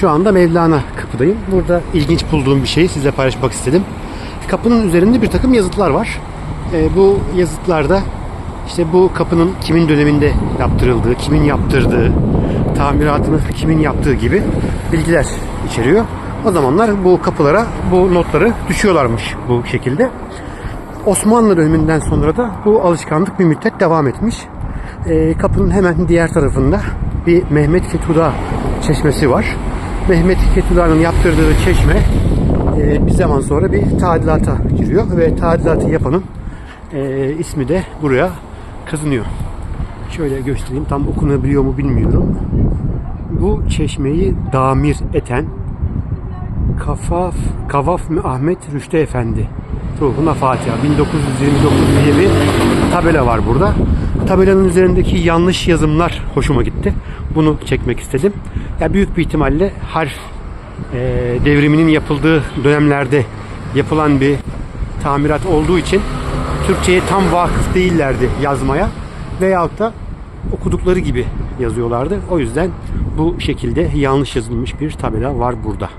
Şu anda Mevlana kapıdayım. Burada ilginç bulduğum bir şeyi sizinle paylaşmak istedim. Kapının üzerinde bir takım yazıtlar var. Ee, bu yazıtlarda işte bu kapının kimin döneminde yaptırıldığı, kimin yaptırdığı, tamiratını kimin yaptığı gibi bilgiler içeriyor. O zamanlar bu kapılara bu notları düşüyorlarmış bu şekilde. Osmanlı döneminden sonra da bu alışkanlık bir müddet devam etmiş. Ee, kapının hemen diğer tarafında bir Mehmet Ketuda çeşmesi var. Mehmet Ketuda'nın yaptırdığı çeşme e, bir zaman sonra bir tadilata giriyor ve tadilatı yapanın e, ismi de buraya kazınıyor. Şöyle göstereyim tam okunabiliyor mu bilmiyorum. Bu çeşmeyi damir eten Kafaf, Kavaf Ahmet Rüştü Efendi. Ruhuna Fatiha. 1929 diye bir tabela var burada. Tabelanın üzerindeki yanlış yazımlar hoşuma gitti. Bunu çekmek istedim. Ya büyük bir ihtimalle harf e, devriminin yapıldığı dönemlerde yapılan bir tamirat olduğu için Türkçe'ye tam vakıf değillerdi yazmaya veyahut da okudukları gibi yazıyorlardı. O yüzden bu şekilde yanlış yazılmış bir tabela var burada.